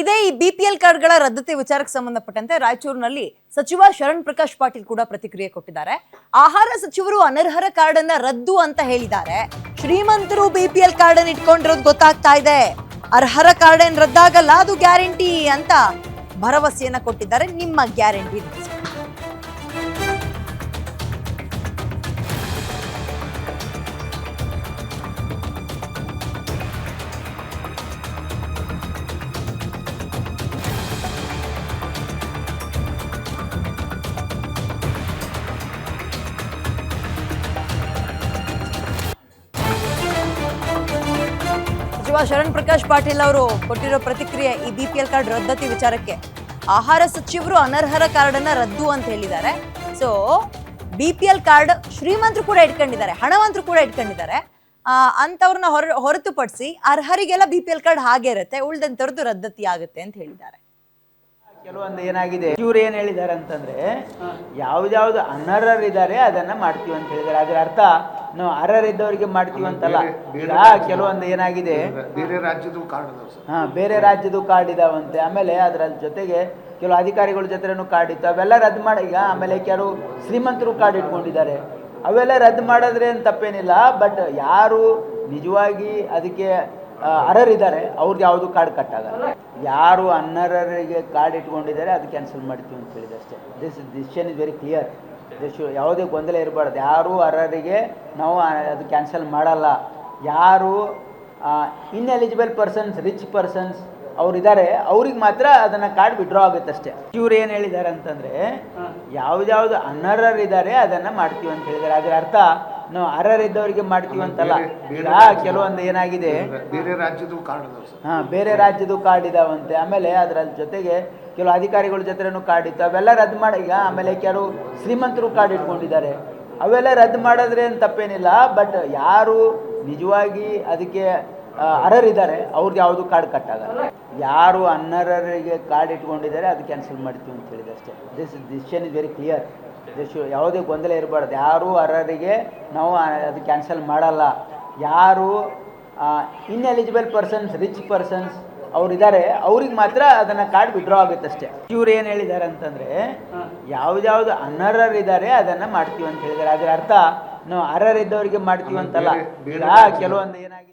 ಇದೇ ಈ ಬಿಪಿಎಲ್ ಕಾರ್ಡ್ಗಳ ರದ್ದತಿ ವಿಚಾರಕ್ಕೆ ಸಂಬಂಧಪಟ್ಟಂತೆ ರಾಯಚೂರಿನಲ್ಲಿ ಸಚಿವ ಶರಣ್ ಪ್ರಕಾಶ್ ಪಾಟೀಲ್ ಕೂಡ ಪ್ರತಿಕ್ರಿಯೆ ಕೊಟ್ಟಿದ್ದಾರೆ. ಆಹಾರ ಸಚಿವರು ಅನರ್ಹರ ಕಾರ್ಡ್ ಅನ್ನ ರದ್ದು ಅಂತ ಹೇಳಿದ್ದಾರೆ. ಶ್ರೀಮಂತರು ಬಿಪಿಎಲ್ ಕಾರ್ಡ್ ಅನ್ನು ಇಟ್ಕೊಂಡಿರೋದು ಗೊತ್ತಾಗ್ತಾ ಇದೆ. ಅರ್ಹರ ಕಾರ್ಡ್ ಏನ್ ರದ್ದಾಗಲ್ಲ, ಅದು ಗ್ಯಾರಂಟಿ ಅಂತ ಭರವಸೆಯನ್ನ ಕೊಟ್ಟಿದ್ದಾರೆ. ನಿಮ್ಮ ಗ್ಯಾರಂಟಿ ಸಚಿವ ಶರಣ್ ಪ್ರಕಾಶ್ ಪಾಟೀಲ್ ಅವರು ಕೊಟ್ಟಿರೋ ಪ್ರತಿಕ್ರಿಯೆ ಈ ಬಿಪಿಎಲ್ ಪಿ ಎಲ್ ಕಾರ್ಡ್ ರದ್ದತಿ ವಿಚಾರಕ್ಕೆ. ಆಹಾರ ಸಚಿವರು ಅನರ್ಹರ ಕಾರ್ಡ್ ಅನ್ನ ರದ್ದು ಅಂತ ಹೇಳಿದ್ದಾರೆ. So BPL P L card ಶ್ರೀಮಂತರು ಕೂಡ ಇಟ್ಕೊಂಡಿದ್ದಾರೆ ಹಣವಂತರು ಕೂಡ ಇಟ್ಕೊಂಡಿದ್ದಾರೆ. ಆ, ಅಂಥವ್ರನ್ನ ಹೊರ ಹೊರತುಪಡಿಸಿ ಅರ್ಹರಿಗೆಲ್ಲ ಬಿಪಿಎಲ್ ಪಿ ಎಲ್ ಕಾರ್ಡ್ ಹಾಗೆ ಇರುತ್ತೆ ಉಳ್ದಂತವ್ರದ್ದು ರದ್ದತಿ ಆಗುತ್ತೆ ಅಂತ ಹೇಳಿದ್ದಾರೆ. ಕೆಲವೊಂದು ಏನಾಗಿದೆ ಇವ್ರು ಏನು ಹೇಳಿದ್ದಾರೆ ಅಂತಂದ್ರೆ ಯಾವ್ದಾವ್ದು ಅನರ್ಹರಿದ್ದಾರೆ ಅದನ್ನ ಮಾಡ್ತೀವಿ ಅಂತ ಹೇಳಿದ್ದಾರೆ. ಅದರ ಅರ್ಥ ನಾವು ಅರ್ಹರಿದ್ದವರಿಗೆ ಮಾಡ್ತೀವಿ ಅಂತಲ್ಲ. ಈಗ ಕೆಲವೊಂದು ಏನಾಗಿದೆ? ಬೇರೆ ರಾಜ್ಯದ ಕಾರ್ಡ್ ಹಾ ಬೇರೆ ರಾಜ್ಯದ ಕಾರ್ಡ್ ಇದಾವಂತೆ ಆಮೇಲೆ ಅದರ ಜೊತೆಗೆ ಕೆಲವು ಅಧಿಕಾರಿಗಳ ಜೊತೆನೂ ಕಾರ್ಡ್ ಇತ್ತು ಅವೆಲ್ಲ ರದ್ದು ಮಾಡಿ ಈಗ ಆಮೇಲೆ ಕೆಲವು ಶ್ರೀಮಂತರು ಕಾರ್ಡ್ ಇಟ್ಕೊಂಡಿದ್ದಾರೆ ಅವೆಲ್ಲ ರದ್ದು ಮಾಡಿದ್ರೆ ಏನು ತಪ್ಪೇನಿಲ್ಲ ಬಟ್ ಯಾರು ನಿಜವಾಗಿ ಅದಕ್ಕೆ ಅರ್ಹರಿದ್ದಾರೆ ಅವ್ರದ್ದು ಯಾವುದು ಕಾರ್ಡ್ ಕಟ್ ಆಗಲ್ಲ ಯಾರು ಅನರ್ಹರಿಗೆ ಕಾರ್ಡ್ ಇಟ್ಕೊಂಡಿದ್ದಾರೆ ಅದು ಕ್ಯಾನ್ಸಲ್ ಮಾಡ್ತೀವಿ ಅಂತ ಹೇಳಿದೆ ಅಷ್ಟೇ. This decision is very clear ಯಾವುದೇ ಗೊಂದಲ ಇರಬಾರ್ದು. ಯಾರು ಅರ್ಹರಿಗೆ ನಾವು ಅದು ಕ್ಯಾನ್ಸಲ್ ಮಾಡಲ್ಲ. ಯಾರು ಇನ್ಎಲಿಜಿಬಲ್ ಪರ್ಸನ್ಸ್ ರಿಚ್ ಪರ್ಸನ್ಸ್ ಅವ್ರು ಇದ್ದಾರೆ ಅವ್ರಿಗೆ ಮಾತ್ರ ಅದನ್ನು ಕಾರ್ಡ್ ವಿಡ್ರಾ ಆಗುತ್ತೆ ಅಷ್ಟೇ. ಇವ್ರು ಏನು ಹೇಳಿದ್ದಾರೆ ಅಂತಂದರೆ ಯಾವುದ್ಯಾವುದು ಅನರ್ಹರಿದ್ದಾರೆ ಅದನ್ನು ಮಾಡ್ತೀವಿ ಅಂತ ಹೇಳಿದ್ದಾರೆ ಅದರ ಅರ್ಥ ನಾವು ಅರ್ಹರಿದ್ದವರಿಗೆ ಮಾಡ್ತೀವಿ ಅಂತಲ್ಲ. ಈಗ ಕೆಲವೊಂದು ಏನಾಗಿದೆ? ಬೇರೆ ರಾಜ್ಯದ ಕಾರ್ಡ್ ಹಾ ಬೇರೆ ರಾಜ್ಯದ ಕಾರ್ಡ್ ಇದಾವಂತೆ. ಆಮೇಲೆ ಅದರ ಜೊತೆಗೆ ಕೆಲವು ಅಧಿಕಾರಿಗಳ ಜೊತೆನೂ ಕಾರ್ಡ್ ಇತ್ತು. ಅವೆಲ್ಲ ರದ್ದು ಮಾಡಿ ಈಗ ಆಮೇಲೆ ಕೆಲವು ಶ್ರೀಮಂತರು ಕಾರ್ಡ್ ಇಟ್ಕೊಂಡಿದ್ದಾರೆ. ಅವೆಲ್ಲ ರದ್ದು ಮಾಡಿದ್ರೆ ಏನು ತಪ್ಪೇನಿಲ್ಲ. ಬಟ್ ಯಾರು ನಿಜವಾಗಿ ಅದಕ್ಕೆ ಅರ್ಹರಿದ್ದಾರೆ ಅವ್ರದ್ದು ಯಾವುದು ಕಾರ್ಡ್ ಕಟ್ ಆಗಲ್ಲ. ಯಾರು ಅನರ್ಹರಿಗೆ ಕಾರ್ಡ್ ಇಟ್ಕೊಂಡಿದ್ದಾರೆ ಅದು ಕ್ಯಾನ್ಸಲ್ ಮಾಡ್ತೀವಿ ಅಂತ ಹೇಳಿದೆ ಅಷ್ಟೇ. This decision is very clear ಯಾವುದೇ ಗೊಂದಲ ಇರಬಾರ್ದು. ಯಾರು ಅರ್ಹರಿಗೆ ನಾವು ಅದು ಕ್ಯಾನ್ಸಲ್ ಮಾಡಲ್ಲ. ಯಾರು ಇನ್ಎಲಿಜಿಬಲ್ ಪರ್ಸನ್ಸ್ ರಿಚ್ ಪರ್ಸನ್ಸ್ ಅವ್ರು ಇದ್ದಾರೆ ಅವ್ರಿಗೆ ಮಾತ್ರ ಅದನ್ನ ಕಾರ್ಡ್ ವಿಡ್ರಾ ಆಗುತ್ತೆ ಅಷ್ಟೇ. ಇವ್ರು ಏನು ಹೇಳಿದ್ದಾರೆ ಅಂತಂದ್ರೆ ಯಾವ್ದ್ಯಾವ್ದು ಅನರ್ಹರಿದ್ದಾರೆ ಅದನ್ನ ಮಾಡ್ತೀವಿ ಅಂತ ಹೇಳಿದ್ದಾರೆ ಅದರ ಅರ್ಥ ನಾವು ಅರ್ಹರಿದ್ದವರಿಗೆ ಮಾಡ್ತೀವಿ ಅಂತಲ್ಲ. ಕೆಲವೊಂದು ಏನಾಗಿದೆ